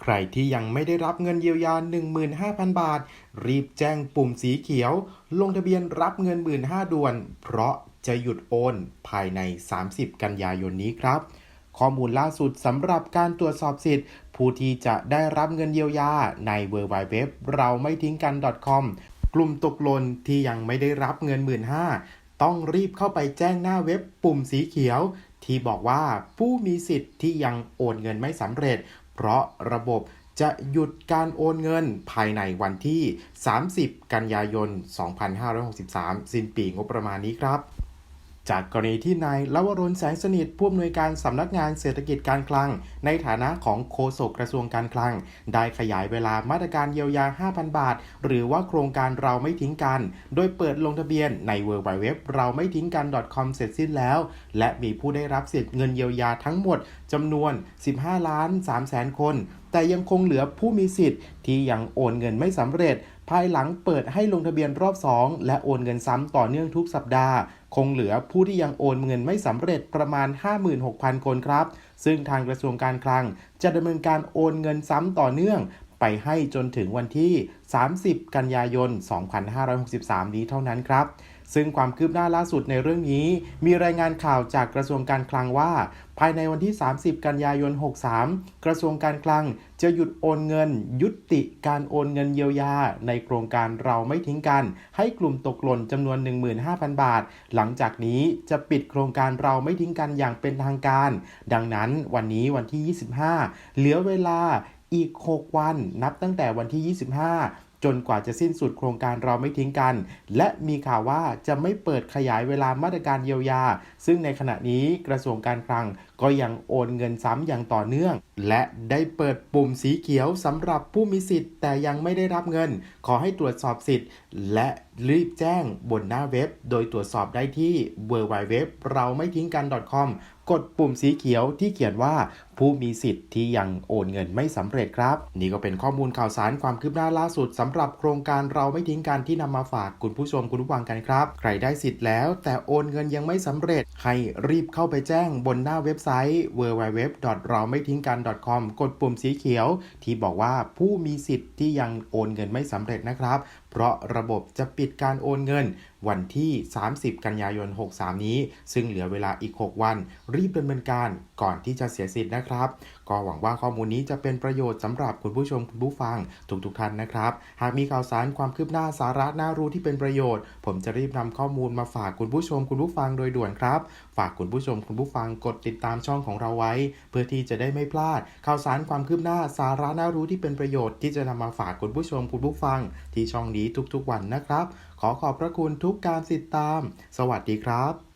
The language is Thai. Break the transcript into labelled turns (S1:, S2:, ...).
S1: ใครที่ยังไม่ได้รับเงินเยียวยา 15,000 บาท รีบแจ้งปุ่มสีเขียว ลงทะเบียนรับเงิน 15,000ด่วน เพราะจะหยุดโอนภายใน 30 กันยายนนี้ครับ ข้อมูลล่าสุดสำหรับการตรวจสอบสิทธิ์ ผู้ที่จะได้รับเงินเยียวยาใน w w w เราไม่ทิ้งกัน .com กลุ่มตกหล่นที่ยังไม่ได้รับเงิน 15,000ต้องรีบเข้าไปแจ้งหน้าเว็บปุ่มสีเขียวที่บอกว่าผู้มีสิทธิ์ที่ยังโอนเงินไม่สำเร็จ เพราะระบบจะหยุดการโอนเงินภายในวันที่ 30 กันยายน 2563 สิ้นปีงบประมาณนี้ครับ จากกรณีที่นายลวรนแสงสนิทผู้อำนวยการสำนักงานเศรษฐกิจการคลัง ในฐานะของโฆษกกระทรวงการคลัง ได้ขยายเวลามาตรการเยียวยา 5,000 บาท หรือว่าโครงการเราไม่ทิ้งกัน โดยเปิดลงทะเบียนใน w w w เราไม่ทิ้งกัน .com เสร็จสิ้นแล้ว และมีผู้ได้รับสิทธิ์เงินเยียวยาทั้งหมดจำนวน 15 ล้าน3แสนคน แต่ยังคงเหลือผู้มีสิทธิ์ที่ยังโอนเงินไม่สำเร็จ ภายหลังเปิดให้ลงทะเบียนรอบ 2 และโอนเงินซ้ำต่อเนื่องทุกสัปดาห์ คงเหลือผู้ที่ยังโอนเงินไม่สำเร็จประมาณ 56,000 คนครับ ซึ่งทางกระทรวงการคลังจะดำเนินการโอนเงินซ้ำต่อเนื่องไปให้จนถึงวันที่ 30 กันยายน 2563 นี้เท่านั้นครับ ซึ่งความคืบหน้าล่าสุดในเรื่องนี้ มีรายงานข่าวจากกระทรวงการคลังว่า ภายในวันที่ 30 กันยายน 63 กระทรวงการคลังจะหยุดโอนเงิน ยุติการโอนเงินเยียวยา ในโครงการเราไม่ทิ้งกัน ให้กลุ่มตกหล่นจำนวน 15,000 บาท หลังจากนี้จะปิดโครงการเราไม่ทิ้งกันอย่างเป็นทางการ ดังนั้นวันนี้วันที่ 25 เหลือเวลาอีก 6 วันนับตั้งแต่วันที่ 25 จนกว่าจะสิ้นสุดโครงการเราไม่ทิ้งกัน และมีข่าวว่าจะไม่เปิดขยายเวลามาตรการเยียวยา ซึ่งในขณะนี้กระทรวงการคลังก็ยังโอนเงินซ้ำอย่างต่อเนื่อง และได้เปิดปุ่มสีเขียวสำหรับผู้มีสิทธิ์แต่ยังไม่ได้รับเงิน ขอให้ตรวจสอบสิทธิ์ และรีบแจ้งบนหน้าเว็บ โดยตรวจสอบได้ที่ www เราไม่ทิ้งกัน .com กดปุ่มสีเขียวที่เขียนว่าผู้มีสิทธิ์ที่ยังโอนเงินไม่สำเร็จครับ นี่ก็เป็นข้อมูลข่าวสารความคืบหน้าล่าสุดสำหรับโครงการเราไม่ทิ้งกันที่นำมาฝากคุณผู้ชมคุณผู้ฟังกันครับ ใครได้สิทธิ์แล้ว แต่โอนเงินยังไม่สำเร็จ ให้รีบเข้าไปแจ้งบนหน้าเว็บไซต์ www เราไม่ทิ้งกัน .com กดปุ่มสีเขียว ที่บอกว่าผู้มีสิทธิ์ที่ยังโอนเงินไม่สำเร็จนะครับ เพราะระบบจะปิดการโอนเงิน วันที่ 30 กันยายน 63 นี้ ซึ่งเหลือเวลาอีก 6 วันรีบดำเนินการก่อนที่จะเสียสิทธิ์นะครับ ก็หวังว่าข้อมูลนี้จะเป็นประโยชน์สำหรับคุณผู้ชมคุณผู้ฟังทุกๆท่านนะครับ หากมีข่าวสารความคืบหน้าสาระน่ารู้ที่เป็นประโยชน์ ผมจะรีบนำข้อมูลมาฝากคุณผู้ชมคุณผู้ฟังโดยด่วนครับ ฝากคุณผู้ชมคุณผู้ฟังกดติดตามช่องของเราไว้ เพื่อที่จะได้ไม่พลาด ข่าวสารความคืบหน้าสาระน่ารู้ที่เป็นประโยชน์ที่จะนำมาฝากคุณผู้ชมคุณผู้ฟัง ที่ช่องนี้ทุกๆวันนะครับ ขอขอบพระคุณทุกการติดตาม สวัสดีครับ